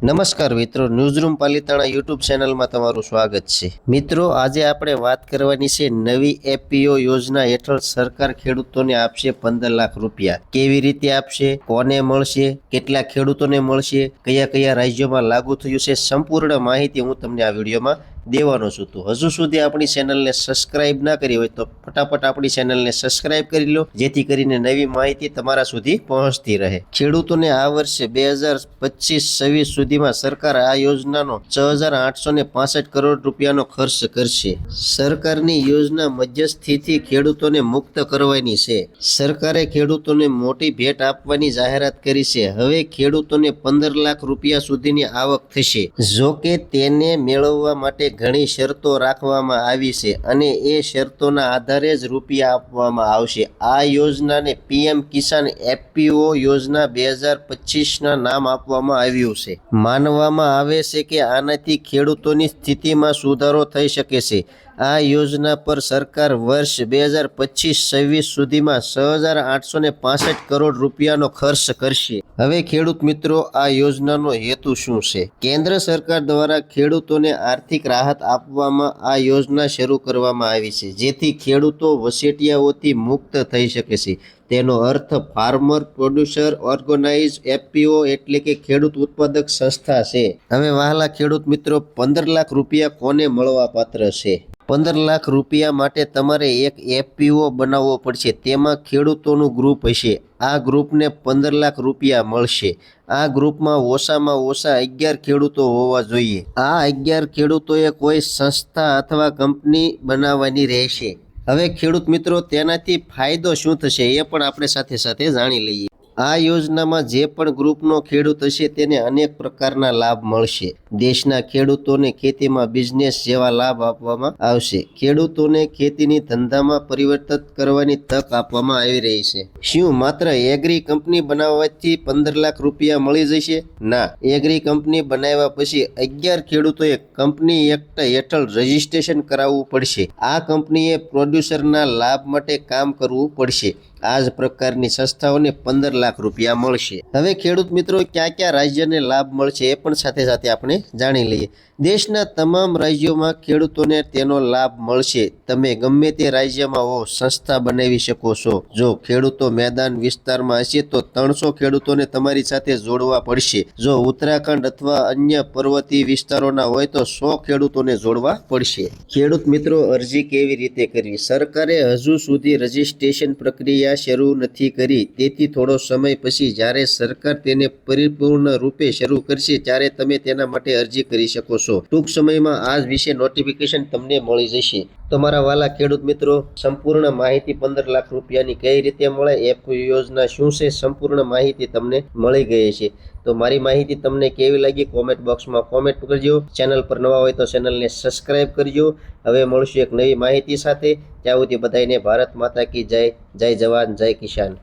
નમસ્કાર મિત્રો, newsroom Palitana YouTube ચેનલમાં તમારું સ્વાગત છે. મિત્રો, આજે આપણે વાત કરવાની છે નવી એપીઓ યોજના હેઠળ સરકાર ખેડૂતોને આપશે પંદર લાખ રૂપિયા. કેવી રીતે આપશે, કોને મળશે, કેટલા ખેડૂતોને મળશે, કયા કયા રાજ્યોમાં લાગુ થયું છે, સંપૂર્ણ માહિતી હું તમને આ વિડીયોમાં દેવાનો છું તો. હજુ સુધી આપણી ચેનલને સબસ્ક્રાઇબ ના કરી હોય તો ફટાફટ આપણી ચેનલને સબસ્ક્રાઇબ કરી લો, જેથી કરીને નવી માહિતી તમારા સુધી પહોંચતી રહે. ખેડૂતોને આ વર્ષે બે હજાર પચીસ છવ્વીસ સુધીમાં સરકાર આ યોજનાનો છ હજાર આઠસો ને પાસઠ કરોડ રૂપિયાનો ખર્ચ કરશે. સરકારની યોજના મધ્યસ્થીથી ખેડૂતોને મુક્ત કરવાની છે. સરકારે ખેડૂતોને મોટી ભેટ આપવાની જાહેરાત કરી છે. હવે ખેડૂતોને પંદર લાખ રૂપિયા સુધીની આવક થશે. જો કે તેને મેળવવા માટે ઘણી શરતો રાખવામાં આવી છે અને એ શરતોના આધારે જ રૂપિયા આપવામાં આવશે. આ યોજનાને પીએમ કિસાન એફપીઓ યોજના બે હજાર પચીસના નામ આપવામાં આવ્યું છે. માનવામાં આવે છે કે આનાથી ખેડૂતોની સ્થિતિમાં સુધારો થઈ શકે છે. આ યોજના પર સરકાર વર્ષ બે હજાર પચીસ છવ્વીસ સુધીમાં છ હજાર આઠસો ને પાસઠ કરોડ રૂપિયાનો ખર્ચ કરશે. હવે ખેડૂત મિત્રો, આ યોજનાનો હેતુ શું છે? કેન્દ્ર સરકાર દ્વારા ખેડૂતોને આર્થિક રાહત આપવામાં આ યોજના શરૂ કરવામાં આવી છે, જેથી ખેડૂતો વસેટિયાઓથી મુક્ત થઈ શકે છે. તેનો અર્થ ફાર્મર, પ્રોડ્યુસર, ઓર્ગેનાઇઝ, એફપીઓ એટલે કે ખેડૂત ઉત્પાદક સંસ્થા છે. હવે વહાલા ખેડૂત મિત્રો, પંદર લાખ રૂપિયા કોને મળવા પાત્ર છે? પંદર લાખ રૂપિયા માટે તમારે એક એફપીઓ બનાવવો પડશે. તેમાં ખેડૂતોનું ગ્રુપ હશે. આ ગ્રુપને પંદર લાખ રૂપિયા મળશે. આ ગ્રુપમાં ઓછામાં ઓછા અગિયાર ખેડૂતો હોવા જોઈએ. આ અગિયાર ખેડૂતોએ કોઈ સંસ્થા અથવા કંપની બનાવવાની રહેશે. હવે ખેડૂત મિત્રો તેનાથી ફાયદો શું થશે એ પણ આપણે સાથે સાથે જાણી લઈએ. આ યોજનામાં જે પણ ગ્રુપનો ખેડૂત હશે તેને અનેક પ્રકારના લાભ મળશે. દેશના ખેડૂતોને ખેતીમાં બિઝનેસ જેવા લાભ આપવામાં આવશે. ખેડૂતોને ખેતીની ધંધામાં પરિવર્તિત કરવાની તક આપવામાં આવી રહી છે. શું માત્ર એગ્રી કંપની બનાવવાથી પંદર લાખ રૂપિયા મળી જશે? ના. એગ્રી કંપની બનાવ્યા પછી અગિયાર ખેડૂતોએ કંપની એક્ટ હેઠળ રજીસ્ટ્રેશન કરાવવું પડશે. આ કંપનીએ પ્રોડ્યુસરના લાભ માટે કામ કરવું પડશે. આ જ પ્રકારની સંસ્થાઓને પંદર લાખ રૂપિયા મળશે. હવે ખેડૂત મિત્રો ક્યાં ક્યાં રાજ્યને લાભ મળશે એ પણ સાથે સાથે આપણે જાણી લઈએ. દેશના તમામ રાજ્યોમાં ખેડૂતોને તેનો લાભ મળશે. તમે ગમે તે રાજ્યમાં હો, સંસ્થા બનાવી શકો છો. જો ખેડૂતો મેદાન વિસ્તારમાં હશે, તો ત્રણસો ખેડૂતોને તમારી સાથે જોડવા પડશે. જો ઉત્તરાખંડ અથવા અન્ય પર્વતીય વિસ્તારોના હોય, તો સો ખેડૂતોને જોડવા પડશે. ખેડૂત મિત્રો અરજી કેવી રીતે કરવી? સરકારે હજુ સુધી રજીસ્ટ્રેશન પ્રક્રિયા શરૂ નથી કરી. તેથી થોડો સમય પછી જ્યારે સરકાર તેને પરિપૂર્ણ રૂપે શરૂ કરશે, ત્યારે તમે તેના માટે અરજી કરી શકો છો. ટૂંક સમયમાં આ વિશે નોટિફિકેશન તમને મળી જશે. તમારા વાલા ખેડૂત મિત્રો, સંપૂર્ણ માહિતી પંદર લાખ રૂપિયાની કઈ રીતે મળે, એ યોજના શું છે, સંપૂર્ણ માહિતી તમને મળી ગઈ છે. તો મારી માહિતી તમને કેવી લાગી કોમેન્ટ બોક્સમાં કોમેન્ટ કરજો. ચેનલ પર નવા હોય તો ચેનલને સબસ્ક્રાઇબ કરજો. હવે મળશું એક નવી માહિતી સાથે. ત્યાં સુધી બધાને ભારત માતા કી જય જય જવાન, જય કિસાન.